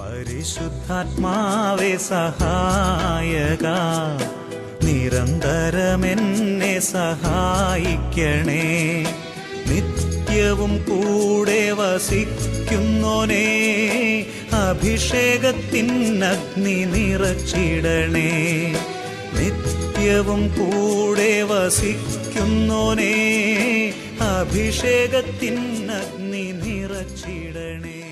പരിശുദ്ധാത്മാവെ സഹായക നിരന്തരമെന്നെ സഹായിക്കണേ. നിത്യവും കൂടെ വസിക്കുന്നോനേ അഭിഷേകത്തിനഗ്നി നിറച്ചിടണേ. നിത്യവും കൂടെ വസിക്കുന്നോനേ അഭിഷേകത്തിനഗ്നി നിറച്ചിടണേ.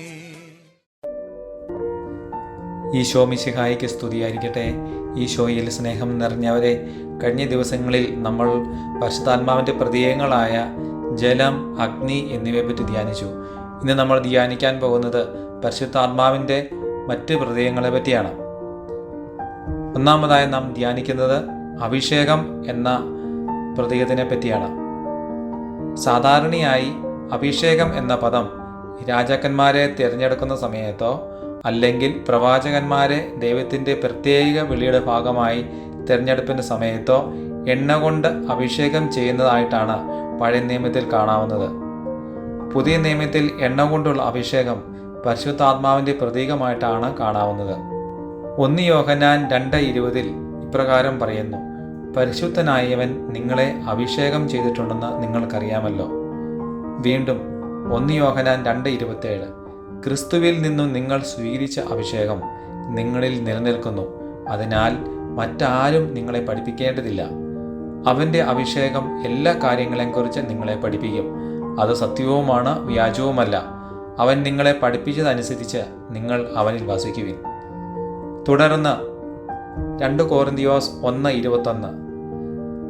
ഈശോ മിശിഹായിക്ക് സ്തുതിയായിരിക്കട്ടെ. ഈശോയിൽ സ്നേഹം നിറഞ്ഞവരെ കഴിഞ്ഞ ദിവസങ്ങളിൽ നമ്മൾ പരിശുദ്ധാത്മാവിന്റെ പ്രതീകങ്ങളായ ജലം അഗ്നി എന്നിവയെപ്പറ്റി ധ്യാനിച്ചു. ഇന്ന് നമ്മൾ ധ്യാനിക്കാൻ പോകുന്നത് പരിശുദ്ധാത്മാവിന്റെ മറ്റ് പ്രതീകങ്ങളെ പറ്റിയാണ് ഒന്നാമതായി നാം ധ്യാനിക്കുന്നത് അഭിഷേകം എന്ന പ്രതീകത്തിനെ പറ്റിയാണ് സാധാരണയായി അഭിഷേകം എന്ന പദം രാജാക്കന്മാരെ തിരഞ്ഞെടുക്കുന്ന സമയത്തോ അല്ലെങ്കിൽ പ്രവാചകന്മാരെ ദൈവത്തിന്റെ പ്രത്യേക വിളിയുടെ ഭാഗമായി തിരഞ്ഞെടുപ്പിന്റെ സമയത്തോ എണ്ണ കൊണ്ട് അഭിഷേകം ചെയ്യുന്നതായിട്ടാണ് പഴയ നിയമത്തിൽ കാണാവുന്നത്. പുതിയ നിയമത്തിൽ എണ്ണ കൊണ്ടുള്ള അഭിഷേകം പരിശുദ്ധാത്മാവിന്റെ പ്രതീകമായിട്ടാണ് കാണാവുന്നത്. ഒന്ന് യോഹനാൻ രണ്ട് ഇരുപതിൽ ഇപ്രകാരം പറയുന്നു പരിശുദ്ധനായവൻ നിങ്ങളെ അഭിഷേകം ചെയ്തിട്ടുണ്ടെന്ന് നിങ്ങൾക്കറിയാമല്ലോ. വീണ്ടും ഒന്ന് യോഹനാൻ രണ്ട് ഇരുപത്തേഴ്. ക്രിസ്തുവിൽ നിന്നും നിങ്ങൾ സ്വീകരിച്ച അഭിഷേകം നിങ്ങളിൽ നിലനിൽക്കുന്നു. അതിനാൽ മറ്റാരും നിങ്ങളെ പഠിപ്പിക്കേണ്ടതില്ല. അവന്റെ അഭിഷേകം എല്ലാ കാര്യങ്ങളെക്കുറിച്ച് നിങ്ങളെ പഠിപ്പിക്കും. അത് സത്യവുമാണ് വ്യാജവുമല്ല. അവൻ നിങ്ങളെ പഠിപ്പിച്ചതനുസരിച്ച് നിങ്ങൾ അവനിൽ വസിക്കുവിൻ. തുടർന്ന് രണ്ട് കോറിന്തിയോസ് ഒന്ന് ഇരുപത്തൊന്ന്.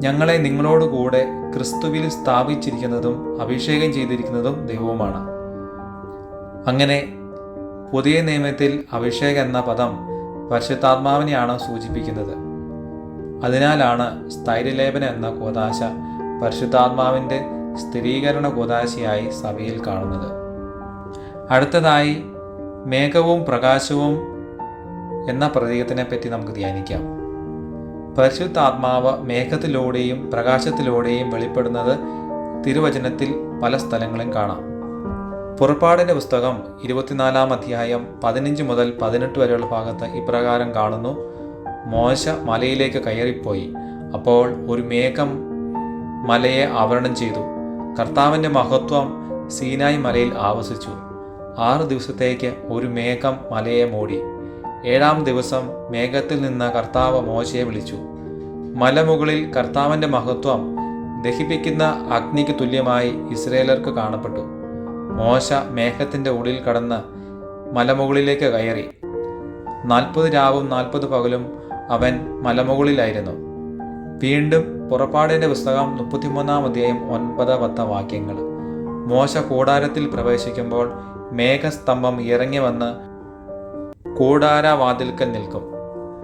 ഞങ്ങളെ നിങ്ങളോടുകൂടെ ക്രിസ്തുവിൽ സ്ഥാപിച്ചിരിക്കുന്നതും അഭിഷേകം ചെയ്തിരിക്കുന്നതും ദൈവവുമാണ്. അങ്ങനെ പുതിയ നിയമത്തിൽ അഭിഷേക് എന്ന പദം പരിശുദ്ധാത്മാവിനെയാണ് സൂചിപ്പിക്കുന്നത്? അതിനാലാണ് സ്ഥൈര്യലേപന എന്ന കൂതാശ പരിശുദ്ധാത്മാവിന്റെ സ്ഥിരീകരണ കൂതാശയായി സഭയിൽ കാണുന്നത്. അടുത്തതായി മേഘവും പ്രകാശവും എന്ന പ്രതീകത്തിനെ പറ്റി നമുക്ക് ധ്യാനിക്കാം. പരിശുദ്ധാത്മാവ് മേഘത്തിലൂടെയും പ്രകാശത്തിലൂടെയും വെളിപ്പെടുന്നത് തിരുവചനത്തിൽ പല സ്ഥലങ്ങളും കാണാം. പുറപ്പാടിന്റെ പുസ്തകം ഇരുപത്തിനാലാം അധ്യായം പതിനഞ്ച് മുതൽ പതിനെട്ട് വരെയുള്ള ഭാഗത്ത് ഇപ്രകാരം കാണുന്നു. മോശ മലയിലേക്ക് കയറിപ്പോയി. അപ്പോൾ ഒരു മേഘം മലയെ ആവരണം ചെയ്തു. കർത്താവിന്റെ മഹത്വം സീനായി മലയിൽ ആവസിച്ചു. ആറ് ദിവസത്തേക്ക് ഒരു മേഘം മലയെ മൂടി. ഏഴാം ദിവസം മേഘത്തിൽ നിന്ന് കർത്താവ് മോശയെ വിളിച്ചു. മലമുകളിൽ കർത്താവിന്റെ മഹത്വം ദഹിപ്പിക്കുന്ന അഗ്നിക്ക് തുല്യമായി ഇസ്രയേലർക്ക് കാണപ്പെട്ടു. മോശ മേഘത്തിന്റെ ഉള്ളിൽ കടന്ന് മലമുകളിലേക്ക് കയറി. നാൽപ്പത് രാവും നാൽപ്പത് പകലും അവൻ മലമുകളിലായിരുന്നു. വീണ്ടും പുറപ്പാടിന്റെ പുസ്തകം മുപ്പത്തിമൂന്നാം അധ്യായം ഒൻപത് പത്ത വാക്യങ്ങൾ. മോശ കൂടാരത്തിൽ പ്രവേശിക്കുമ്പോൾ മേഘസ്തംഭം ഇറങ്ങി വന്ന് കൂടാരവാതിൽക്കൽ നിൽക്കും.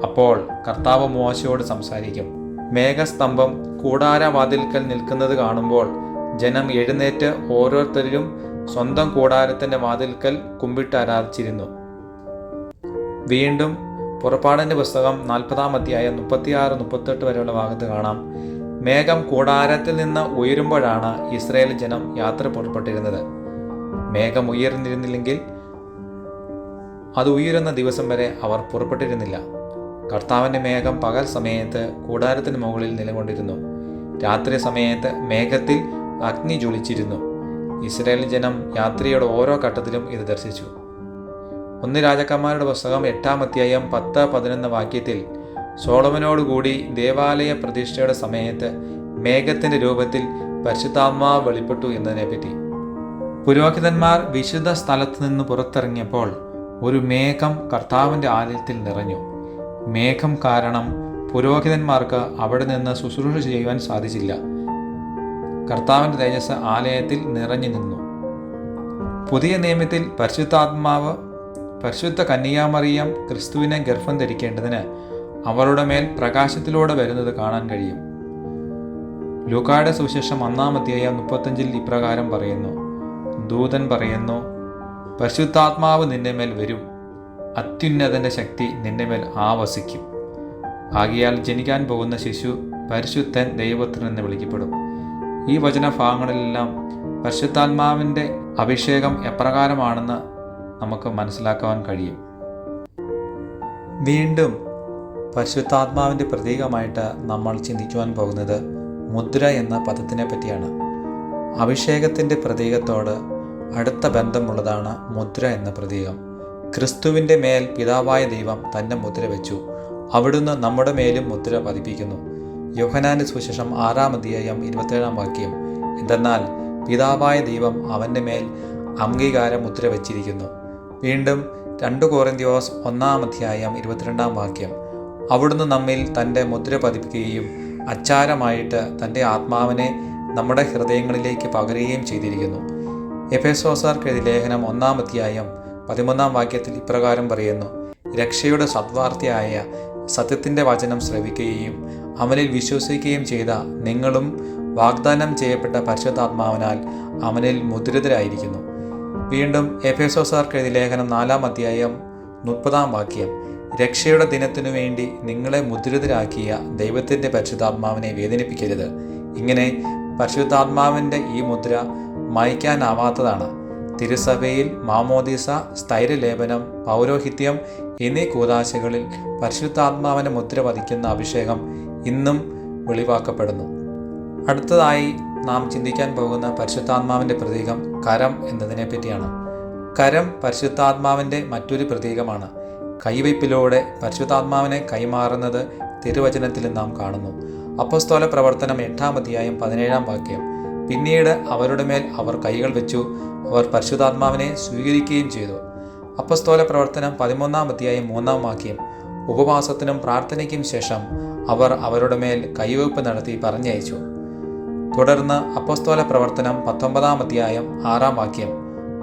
അപ്പോൾ കർത്താവ് മോശയോട് സംസാരിക്കും. മേഘസ്തംഭം കൂടാരവാതിൽക്കൽ നിൽക്കുന്നത് കാണുമ്പോൾ ജനം എഴുന്നേറ്റ് ഓരോരുത്തരിലും സ്വന്തം കൂടാരത്തിന്റെ വാതിൽക്കൽ കുമ്പിട്ട് ആരാധിച്ചിരുന്നു. വീണ്ടും പുറപ്പാടിന്റെ പുസ്തകം നാൽപ്പതാം അധ്യായം മുപ്പത്തിയാറ് മുപ്പത്തെട്ട് വരെയുള്ള ഭാഗത്ത് കാണാം. മേഘം കൂടാരത്തിൽ നിന്ന് ഉയരുമ്പോഴാണ് ഇസ്രയേൽ ജനം യാത്ര പുറപ്പെട്ടിരുന്നത്. മേഘം ഉയർന്നിരുന്നില്ലെങ്കിൽ അത് ഉയരുന്ന ദിവസം വരെ അവർ പുറപ്പെട്ടിരുന്നില്ല. കർത്താവിന്റെ മേഘം പകൽ സമയത്ത് കൂടാരത്തിന് മുകളിൽ നിലകൊണ്ടിരുന്നു. രാത്രി സമയത്ത് മേഘത്തിൽ അഗ്നി ജ്വലിച്ചിരുന്നു. ഇസ്രായേൽ ജനം യാത്രയുടെ ഓരോ ഘട്ടത്തിലും ഇത് ദർശിച്ചു. ഒന്ന് രാജാക്കന്മാരുടെ പുസ്തകം എട്ടാം അധ്യായം പത്ത് പതിനൊന്ന് വാക്യത്തിൽ സോളമനോടുകൂടി ദേവാലയ പ്രതിഷ്ഠയുടെ സമയത്ത് മേഘത്തിന്റെ രൂപത്തിൽ പരിശുദ്ധാത്മാവ് വെളിപ്പെട്ടു എന്നതിനെപ്പറ്റി. പുരോഹിതന്മാർ വിശുദ്ധ സ്ഥലത്ത് നിന്ന് പുറത്തിറങ്ങിയപ്പോൾ ഒരു മേഘം കർത്താവിന്റെ ആലയത്തിൽ നിറഞ്ഞു. മേഘം കാരണം പുരോഹിതന്മാർക്ക് അവിടെ നിന്ന് ശുശ്രൂഷ ചെയ്യുവാൻ സാധിച്ചില്ല. കർത്താവിന്റെ തേജസ് ആലയത്തിൽ നിറഞ്ഞു നിന്നു. പുതിയ നിയമത്തിൽ പരിശുദ്ധാത്മാവ് പരിശുദ്ധ കന്യാമറിയം ക്രിസ്തുവിനെ ഗർഭം ധരിക്കേണ്ടതിന് അവരുടെ മേൽ പ്രകാശത്തിലൂടെ വരുന്നത് കാണാൻ കഴിയും. ലൂക്കായുടെ സുവിശേഷം ഒന്നാം അധ്യായം മുപ്പത്തഞ്ചിൽ ഇപ്രകാരം പറയുന്നു. ദൂതൻ പറയുന്നു പരിശുദ്ധാത്മാവ് നിന്റെ മേൽ വരും. അത്യുന്നതന്റെ ശക്തി നിന്റെ മേൽ ആവസിക്കും. ആകിയാൽ ജനിക്കാൻ പോകുന്ന ശിശു പരിശുദ്ധൻ ദൈവത്തിൽ എന്ന് വിളിക്കപ്പെടും. ഈ വചനഭാഗങ്ങളിലെല്ലാം പരിശുദ്ധാത്മാവിന്റെ അഭിഷേകം എപ്രകാരമാണെന്ന് നമുക്ക് മനസ്സിലാക്കുവാൻ കഴിയും. വീണ്ടും പരിശുദ്ധാത്മാവിന്റെ പ്രതീകമായിട്ട് നമ്മൾ ചിന്തിക്കുവാൻ പോകുന്നത് മുദ്ര എന്ന പദത്തിനെ പറ്റിയാണ്. അഭിഷേകത്തിന്റെ പ്രതീകത്തോട് അടുത്ത ബന്ധമുള്ളതാണ് മുദ്ര എന്ന പ്രതീകം. ക്രിസ്തുവിന്റെ മേൽ പിതാവായ ദൈവം തന്റെ മുദ്ര വെച്ചു. അവിടുന്ന് നമ്മുടെ മേലും മുദ്ര പതിപ്പിക്കുന്നു. യോഹനാന്റെ സുശേഷം ആറാം അധ്യായം ഇരുപത്തേഴാം വാക്യം. എന്തെന്നാൽ പിതാവായ ദൈവം അവന്റെ മേൽ അംഗീകാര മുദ്ര വച്ചിരിക്കുന്നു വീണ്ടും രണ്ട് കോറിന്തിയോസ് ഒന്നാം അധ്യായം ഇരുപത്തിരണ്ടാം വാക്യം. അവിടുന്ന് നമ്മിൽ തന്റെ മുദ്ര പതിപ്പിക്കുകയും അച്ചാരമായിട്ട് തന്റെ ആത്മാവിനെ നമ്മുടെ ഹൃദയങ്ങളിലേക്ക് പകരുകയും ചെയ്തിരിക്കുന്നു. എഫേസോസാർക്കെതി ലേഖനം ഒന്നാം അധ്യായം പതിമൂന്നാം വാക്യത്തിൽ ഇപ്രകാരം പറയുന്നു. രക്ഷയുടെ സദ്വാർത്തയായ സത്യത്തിന്റെ വചനം ശ്രവിക്കുകയും അവനിൽ വിശ്വസിക്കുകയും ചെയ്ത നിങ്ങളും വാഗ്ദാനം ചെയ്യപ്പെട്ട പരിശുദ്ധാത്മാവിനാൽ അവനിൽ മുദ്രിതരായിരിക്കുന്നു. വീണ്ടും എഫേസോസാർക്ക് എഴുതി ലേഖനം നാലാം അധ്യായം മുപ്പതാം വാക്യം. രക്ഷയുടെ ദിനത്തിനു വേണ്ടി നിങ്ങളെ മുദ്രിതരാക്കിയ ദൈവത്തിന്റെ പരിശുദ്ധാത്മാവിനെ വേദനിപ്പിക്കരുത്. ഇങ്ങനെ പരിശുദ്ധാത്മാവിന്റെ ഈ മുദ്ര മായ്ക്കാനാവാത്തതാണ്. തിരുസഭയിൽ മാമോദീസ സ്ഥൈര്യലേപനം പൗരോഹിത്യം എന്നീ കൂതാശകളിൽ പരിശുദ്ധാത്മാവിനെ മുദ്ര പതിക്കുന്ന അഭിഷേകം ഇന്നും വെളിവാക്കപ്പെടുന്നു. അടുത്തതായി നാം ചിന്തിക്കാൻ പോകുന്ന പരിശുദ്ധാത്മാവിന്റെ പ്രതീകം കരം എന്നതിനെ പറ്റിയാണ്. കരം പരിശുദ്ധാത്മാവിന്റെ മറ്റൊരു പ്രതീകമാണ്. കൈവയ്പിലൂടെ പരിശുദ്ധാത്മാവിനെ കൈമാറുന്നത് തിരുവചനത്തിൽ നാം കാണുന്നു. അപ്പസ്തോല പ്രവർത്തനം എട്ടാം അധ്യായം പതിനേഴാം വാക്യം. പിന്നീട് അവരുടെ മേൽ അവർ കൈകൾ വെച്ചു. അവർ പരിശുദ്ധാത്മാവിനെ സ്വീകരിക്കുകയും ചെയ്തു. അപ്പസ്തോല പ്രവർത്തനം പതിമൂന്നാം അധ്യായം മൂന്നാം വാക്യം. ഉപവാസത്തിനും പ്രാർത്ഥനയ്ക്കും ശേഷം അവർ അവരുടെ മേൽ കൈവയ്പ് നടത്തി പറഞ്ഞയച്ചു. തുടർന്ന് അപ്പസ്തോല പ്രവർത്തനം പത്തൊമ്പതാം അധ്യായം ആറാം വാക്യം.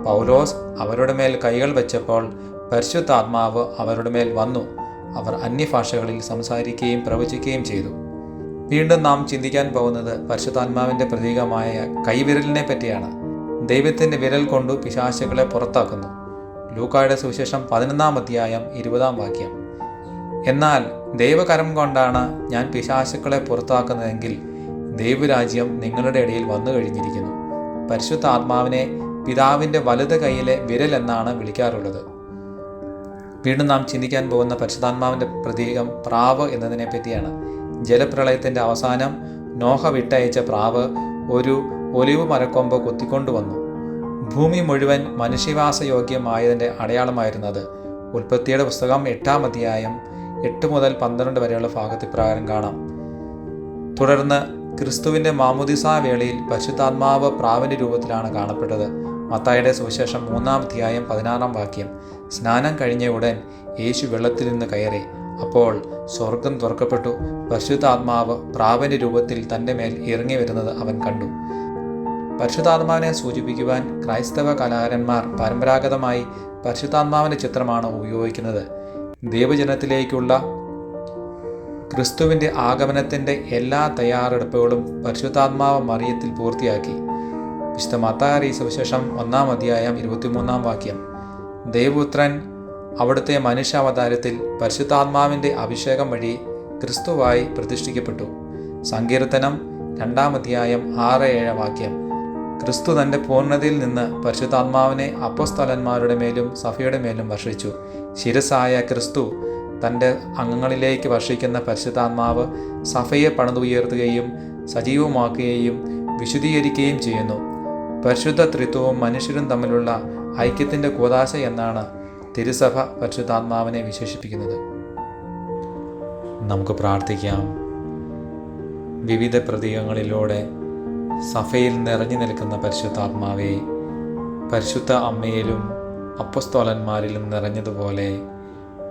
പൗലോസ് അവരുടെ മേൽ കൈകൾ വെച്ചപ്പോൾ പരിശുദ്ധാത്മാവ് അവരുടെ മേൽ വന്നു. അവർ അന്യഭാഷകളിൽ സംസാരിക്കുകയും പ്രവചിക്കുകയും ചെയ്തു. വീണ്ടും നാം ചിന്തിക്കാൻ പോകുന്നത് പരിശുദ്ധാത്മാവിന്റെ പ്രതീകമായ കൈവിരലിനെ പറ്റിയാണ്. ദൈവത്തിന്റെ വിരൽ കൊണ്ടു പിശാശുകളെ പുറത്താക്കുന്നു. ലൂക്കായുടെ സുവിശേഷം പതിനൊന്നാം അധ്യായം ഇരുപതാം വാക്യം. എന്നാൽ ദൈവകരം കൊണ്ടാണ് ഞാൻ പിശാശുക്കളെ പുറത്താക്കുന്നതെങ്കിൽ ദൈവരാജ്യം നിങ്ങളുടെ ഇടയിൽ വന്നു കഴിഞ്ഞിരിക്കുന്നു. പരിശുദ്ധ ആത്മാവിനെ പിതാവിന്റെ വലത് കൈയിലെ വിരൽ എന്നാണ് വിളിക്കാറുള്ളത്. വീണ്ടും നാം ചിന്തിക്കാൻ പോകുന്ന പരിശുദ്ധാത്മാവിന്റെ പ്രതീകം പ്രാവ് എന്നതിനെ പറ്റിയാണ്. ജലപ്രളയത്തിന്റെ അവസാനം നോഹ വിട്ടയച്ച പ്രാവ് ഒരു ഒലിവ് മരക്കൊമ്പ് കൊത്തിക്കൊണ്ടുവന്നു. ഭൂമി മുഴുവൻ മനുഷ്യവാസയോഗ്യമായതിന്റെ അടയാളമായിരുന്നത് ഉൽപ്പത്തിയുടെ പുസ്തകം എട്ടാം അധ്യായം എട്ട് മുതൽ പന്ത്രണ്ട് വരെയുള്ള ഭാഗത്ത് ഇപ്രകാരം കാണാം. തുടർന്ന് ക്രിസ്തുവിന്റെ മാമുദിസാ വേളയിൽ പരിശുദ്ധാത്മാവ് പ്രാവിന്റെ രൂപത്തിലാണ് കാണപ്പെട്ടത്. മത്തായുടെ സുവിശേഷം മൂന്നാം അധ്യായം പതിനാറാം വാക്യം. സ്നാനം കഴിഞ്ഞ ഉടൻ യേശു വെള്ളത്തിൽ നിന്ന് കയറി. അപ്പോൾ സ്വർഗം തുറക്കപ്പെട്ടു. പരിശുദ്ധാത്മാവ് പ്രാവന്റെ രൂപത്തിൽ തന്റെ മേൽ ഇറങ്ങി വരുന്നത് അവൻ കണ്ടു. പരിശുദ്ധാത്മാവിനെ സൂചിപ്പിക്കുവാൻ ക്രൈസ്തവ കലാകാരന്മാർ പരമ്പരാഗതമായി പരിശുദ്ധാത്മാവിന്റെ ചിത്രമാണ് ഉപയോഗിക്കുന്നത്. ദൈവജനത്തിലേക്കുള്ള ക്രിസ്തുവിന്റെ ആഗമനത്തിന്റെ എല്ലാ തയ്യാറെടുപ്പുകളും പരിശുദ്ധാത്മാവ് മറിയത്തിൽ പൂർത്തിയാക്കി. വിശുദ്ധ മത്താരി സുവിശേഷം ഒന്നാം അധ്യായം ഇരുപത്തിമൂന്നാം വാക്യം. ദേവപുത്രൻ അവിടുത്തെ മനുഷ്യാവതാരത്തിൽ പരിശുദ്ധാത്മാവിന്റെ അഭിഷേകം വഴി ക്രിസ്തുവായി പ്രതിഷ്ഠിക്കപ്പെട്ടു. സങ്കീർത്തനം രണ്ടാമധ്യായം ആറ് ഏഴ് വാക്യം. ക്രിസ്തു തന്റെ പൂർണതയിൽ നിന്ന് പരിശുദ്ധാത്മാവിനെ അപ്പസ്തലന്മാരുടെ മേലും സഭയുടെ മേലും വർഷിച്ചു. ശിരസായ ക്രിസ്തു തന്റെ അംഗങ്ങളിലേക്ക് വർഷിക്കുന്ന പരിശുദ്ധാത്മാവ് സഭയെ പണിതുയർത്തുകയും സജീവമാക്കുകയും വിശുദ്ധീകരിക്കുകയും ചെയ്യുന്നു. പരിശുദ്ധ ത്രിത്വവും മനുഷ്യരും തമ്മിലുള്ള ഐക്യത്തിന്റെ കൂതാശ എന്നാണ് തിരുസഭ പരിശുദ്ധാത്മാവിനെ വിശേഷിപ്പിക്കുന്നത്. നമുക്ക് പ്രാർത്ഥിക്കാം. വിവിധ പ്രതീകങ്ങളിലൂടെ സഭയിൽ നിറഞ്ഞു നിൽക്കുന്ന പരിശുദ്ധാത്മാവെ പരിശുദ്ധ അമ്മയിലും അപ്പസ്തോലന്മാരിലും നിറഞ്ഞതുപോലെ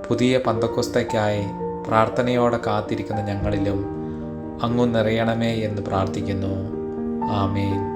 പുതിയ പന്തക്കുസ്തയ്ക്കായി പ്രാർത്ഥനയോടെ കാത്തിരിക്കുന്ന ഞങ്ങളിലും അങ്ങു നിറയണമേ എന്ന് പ്രാർത്ഥിക്കുന്നു. ആമേൻ.